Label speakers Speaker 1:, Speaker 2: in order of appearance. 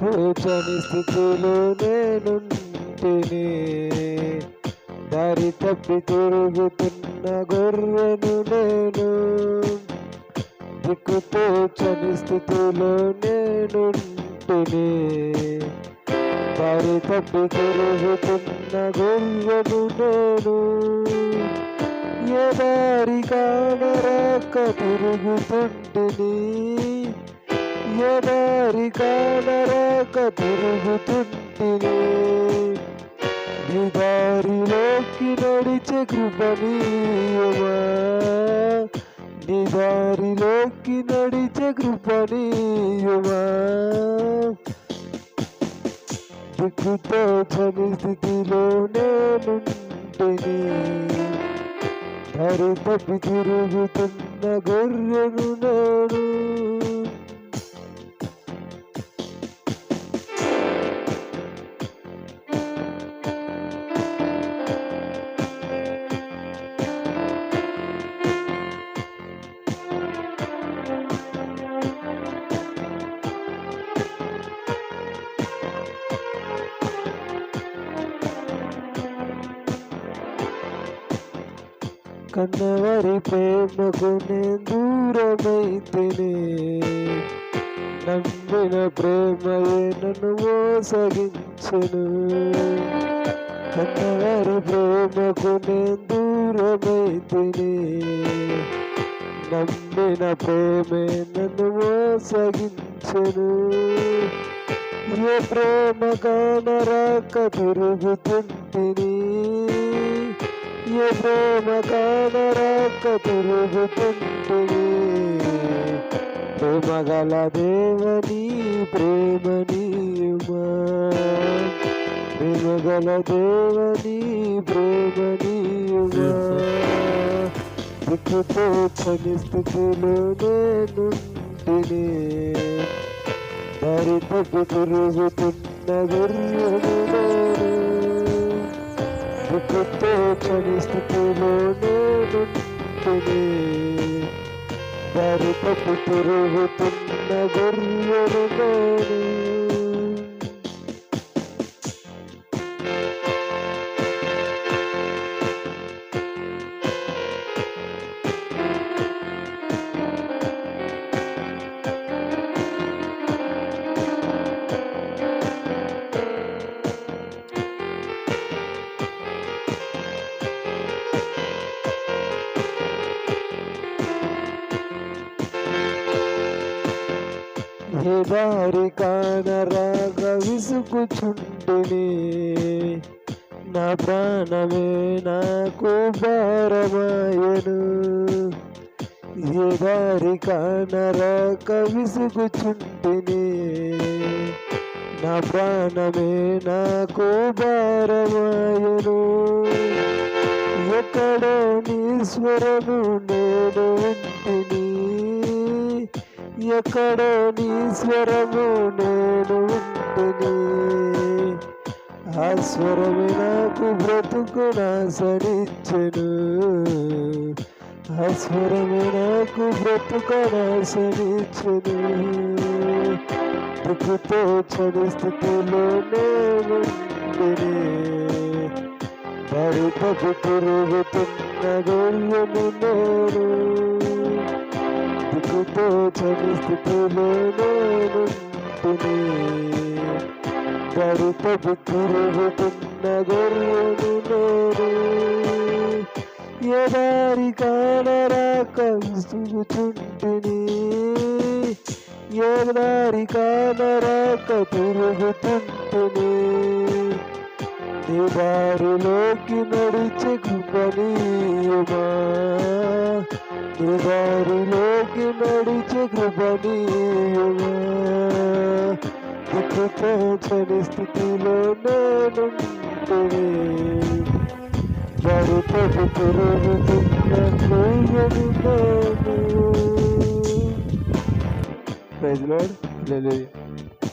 Speaker 1: తోచని స్థితిలో నేనుంటిని. దారి తప్పి తిరుగుతున్న గొర్రెను నేను. దిక్కు తోచని స్థితిలో నేనుంటిని. దారి తప్పి తిరుగుతున్న గొర్రెను నేను. ఏ దారి కానరాక తిరుగుతుంటిని. ఏ దారి కానరాక తిరుగుతుంటిని నీ దారిలోకి నడిచే కృపణీయమా నీ దారిలోకి నడిచే కృపణీయమా దిక్కుతో చని స్థితిలో నేనుంటిని దారి తప్పి తిరుగుతున్న గొర్రెను నేను కన్నవారి ప్రేమకు నేను దూరమైతేనే. నమ్మిన ప్రేమయే నన్ను మోసగించను. కన్నవారి ప్రేమకు నేను దూరమైతేనే. నమ్మిన ప్రేమే నన్ను మోసగించను. ఏ ప్రేమ కానరాక తిరుగుతుంటిని. ఏ ప్రేమ కానరాక తిరుగుతుంటిని ప్రేమ దేవని ప్రేమనీయుమా ప్రేమగల దేవని ప్రేమనీయుమా దిక్కుతో చని స్థితిలో నేనుంటిని దారి తప్పు తిరుగుతున్న గుర్రము నేను దుఃఖంతో చని స్థితిలో నేనుంటిని దారి తప్పు తిరుగుతున్న గొర్రెలు నేను ఏ దారి కానరాగ విసుకుచుంటిని నా ప్రాణమే నాకు భారమాయను. ఏ దారి కానరాక విసుకుచుంటిని నా ప్రాణమే నాకు భారమాయను. ఎక్కడో నీ స్వరము నేను వింటిని. ఎక్కడో నీ స్వరము నేను వింటిని ఆ స్వరమే నాకు బ్రతుకు నాశనిచ్చను ఆ స్వరమే నాకు బ్రతుకు నాశనిచ్చను దుఃఖతో చని స్థితిలో నేను దారి తప్పు తిరుగుతున్న గొర్రెను నేను. దిక్కుతో చని స్థితిలో నేనుంటిని దారి తప్పు తిరుగుతున్న గొర్రెను నేను ఏ దారి కానరాక విసుగుచుంటిని ఏ దారి కానరాక తిరుగుతుంటిని నీ దారిలోకి నడిచే కృపణీయమా నీ దారిలోకి నడిచే కృపణీయమా దిక్కుతో చని స్థితిలో నేనుంటిని దారితో తిరుగుతున్న నువ్వను